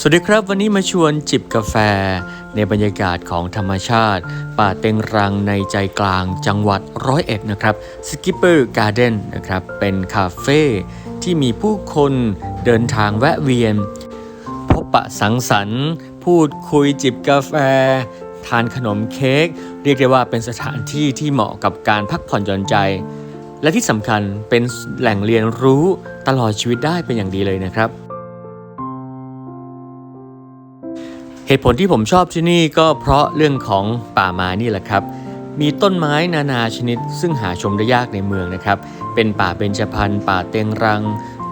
สวัสดีครับ วันนี้มาชวนจิบกาแฟ ในบรรยากาศของธรรมชาติ ป่าเต็งรังในใจกลางจังหวัดร้อยเอ็ดนะครับ Skipper Garden นะครับเป็นคาเฟ่ที่มีผู้คนเดินทางแวะเวียน พบปะสังสรรค์ พูดคุยจิบกาแฟ ทานขนมเค้กเรียกได้ว่าเป็นสถานที่ที่เหมาะกับการพักผ่อนหย่อนใจ และที่สำคัญเป็นแหล่งเรียนรู้ตลอดชีวิตได้เป็นอย่างดีเลยนะครับ เหตุผลที่ผมชอบที่นี่ก็เพราะเรื่องของป่าไม้นี่แหละครับ มีต้นไม้นานาชนิด ซึ่งหาชมได้ยากในเมืองนะครับ เป็นป่าเบญจพรรณป่าเต็งรัง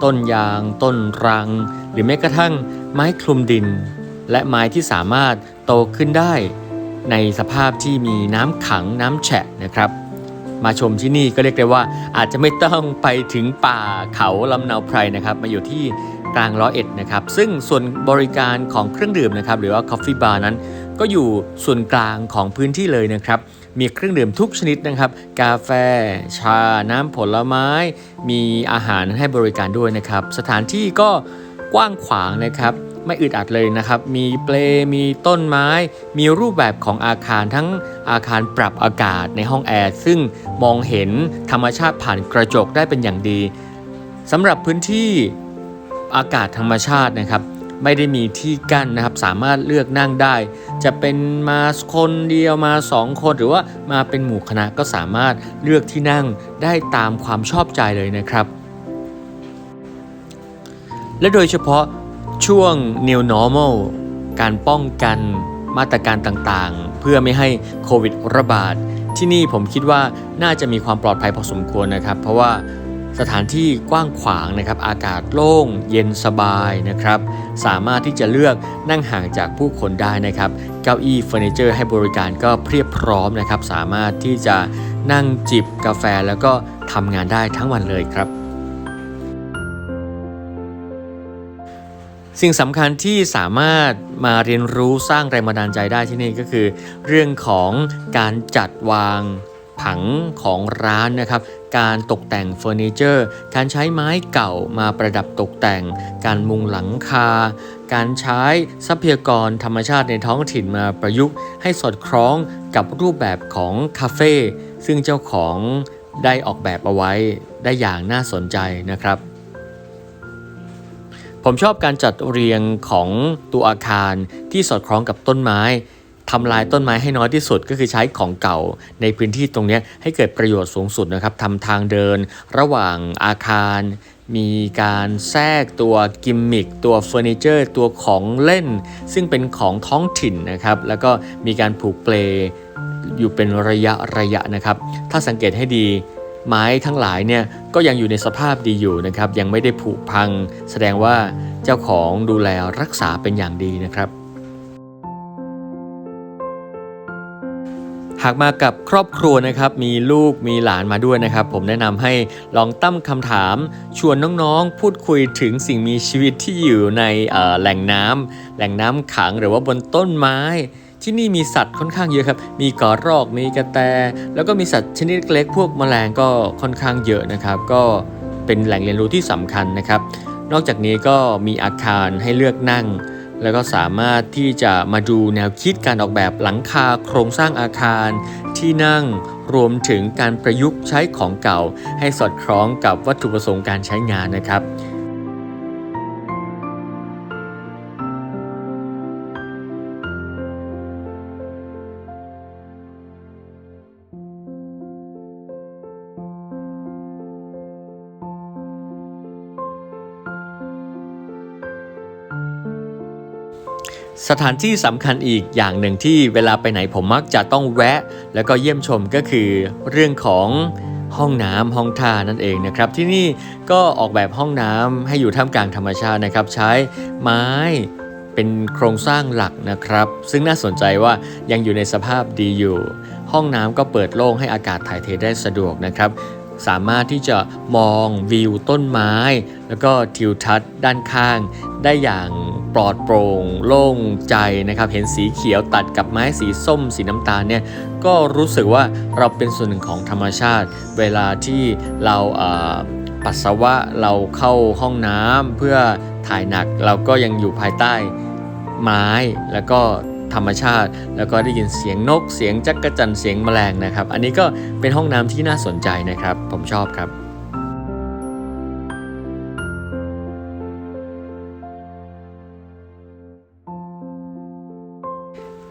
ต้นยาง ต้นรัง หรือแม้กระทั่งไม้คลุมดิน และไม้ที่สามารถโตขึ้นได้ ในสภาพที่มีน้ำขังน้ำแฉะนะครับ มาชมที่นี่ก็เรียกได้ว่าอาจจะไม่ต้องไปถึงป่าเขาลำเนาไพรนะครับ มาอยู่ที่ กลางร้อยเอ็ดนะครับซึ่งส่วนบริการของเครื่องดื่มนะครับหรือว่า Coffee Bar นั้น ก็อยู่ส่วนกลางของพื้นที่เลยนะครับมีเครื่องดื่มทุกชนิดนะครับ กาแฟ ชา น้ำผลไม้ มีอาหารให้บริการด้วยนะครับ สถานที่ก็กว้างขวางนะครับ ไม่อึดอัดเลยนะครับ มีเปลมีต้นไม้ มีรูปแบบของอาคารทั้งอาคารปรับอากาศในห้องแอร์ ซึ่งมองเห็นธรรมชาติผ่านกระจกได้เป็นอย่างดีสำหรับพื้นที่ อากาศธรรมชาตินะครับ ไม่ได้มีที่กั้นนะครับ สามารถเลือกนั่งได้ จะเป็นมาคนเดียวมาสองคนหรือว่ามาเป็นหมู่คณะก็สามารถเลือกที่นั่งได้ตามความชอบใจเลยนะครับ และโดยเฉพาะช่วง New Normal การป้องกันมาตรการต่างๆ เพื่อไม่ให้โควิดระบาด ที่นี่ผมคิดว่าน่าจะมีความปลอดภัยพอสมควรนะครับ เพราะว่า สถานที่กว้างขวางนะครับ อากาศโล่ง เย็นสบายนะครับ สามารถที่จะเลือกนั่งห่างจากผู้คนได้นะครับ เก้าอี้เฟอร์นิเจอร์ให้บริการก็เพียบพร้อมนะครับ สามารถที่จะนั่งจิบกาแฟแล้วก็ทำงานได้ทั้งวันเลยครับสิ่งสำคัญที่สามารถมาเรียนรู้สร้างแรงบันดาลใจได้ที่นี่ก็คือ เรื่องของการจัดวาง ผังของร้านนะครับ การตกแต่งเฟอร์นิเจอร์ การใช้ไม้เก่ามาประดับตกแต่ง การมุงหลังคา การใช้ทรัพยากรธรรมชาติในท้องถิ่นมาประยุกต์ให้สอดคล้องกับรูปแบบของคาเฟ่ซึ่งเจ้าของได้ออกแบบเอาไว้ได้อย่างน่าสนใจนะครับผมชอบการจัดเรียงของตัวอาคารที่สอดคล้องกับต้นไม้ ทำลายต้นไม้ให้น้อยที่สุดก็คือใช้ของเก่าในพื้นที่ตรงนี้ให้เกิดประโยชน์สูงสุดนะครับทำทางเดินระหว่างอาคาร มีการแทรกตัวกิมมิคตัวเฟอร์นิเจอร์ตัวของเล่น ซึ่งเป็นของท้องถิ่นนะครับแล้วก็มีการผูกเปลอยู่เป็นระยะระยะนะครับถ้าสังเกตให้ดีไม้ทั้งหลายเนี่ยก็ยังอยู่ในสภาพดีอยู่นะครับยังไม่ได้ผุพัง แสดงว่าเจ้าของดูแลรักษาเป็นอย่างดีนะครับ หากมากับครอบครัวนะครับมีลูกมีหลานมาด้วยนะครับ ผมแนะนำให้ลองตั้งคำถาม ชวนน้องๆ พูดคุยถึงสิ่งมีชีวิตที่อยู่ในแหล่งน้ำแหล่งน้ำขังหรือว่าบนต้นไม้ที่นี่มีสัตว์ค่อนข้างเยอะครับ มีกระรอก มีกระแต แล้วก็มีสัตว์ชนิดเล็กพวกแมลงก็ค่อนข้างเยอะนะครับ ก็เป็นแหล่งเรียนรู้ที่สำคัญนะครับ นอกจากนี้ก็มีอาคารให้เลือกนั่ง แล้วก็สามารถที่จะมาดูแนวคิดการออกแบบหลังคาโครงสร้างอาคาร ที่นั่งรวมถึงการประยุกต์ใช้ของเก่า ให้สอดคล้องกับวัตถุประสงค์การใช้งานนะครับ สถานที่สำคัญอีกอย่างหนึ่งที่เวลาไปไหนผมมักจะต้องแวะ แล้วก็เยี่ยมชมก็คือเรื่องของห้องน้ำห้องท่านั่นเองนะครับ ที่นี่ก็ออกแบบห้องน้ำให้อยู่ท่ามกลางธรรมชาตินะครับ ใช้ไม้เป็นโครงสร้างหลักนะครับ ซึ่งน่าสนใจว่ายังอยู่ในสภาพดีอยู่ ห้องน้ำก็เปิดโล่งให้อากาศถ่ายเทได้สะดวกนะครับ สามารถที่จะมองวิวต้นไม้ แล้วก็ทิวทัศน์ด้านข้าง ได้อย่างปลอดโปร่งโล่งใจนะครับ เห็นสีเขียวตัดกับไม้สีส้มสีน้ำตาลเนี่ยก็รู้สึกว่าเราเป็นส่วนหนึ่งของธรรมชาติ เวลาที่เราปัสสาวะเราเข้าห้องน้ำเพื่อถ่ายหนักเราก็ยังอยู่ภายใต้ไม้แล้วก็ธรรมชาติ แล้วก็ได้ยินเสียงนก เสียงจักกะจันเสียงแมลงนะครับ อันนี้ก็เป็นห้องน้ำที่น่าสนใจนะครับ ผมชอบครับ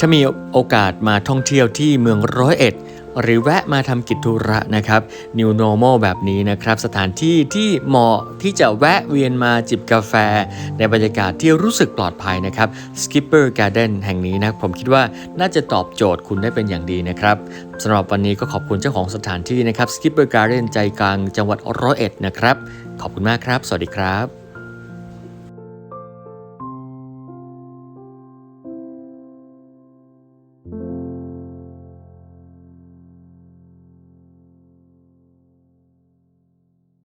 ถ้ามีโอกาสมาท่องเที่ยวที่เมืองร้อยเอ็ด หรือแวะมาทำกิจธุระนะครับ New Normal แบบนี้นะครับ สถานที่ที่เหมาะที่จะแวะเวียนมาจิบกาแฟ ในบรรยากาศที่รู้สึกปลอดภัยนะครับ Skipper Garden แห่งนี้นะผมคิดว่าน่าจะตอบโจทย์คุณได้เป็นอย่างดีนะครับสำหรับวันนี้ก็ขอบคุณเจ้าของสถานที่นะครับ Skipper Garden ใจกลางจังหวัดร้อยเอ็ดนะครับ ขอบคุณมากครับ สวัสดีครับ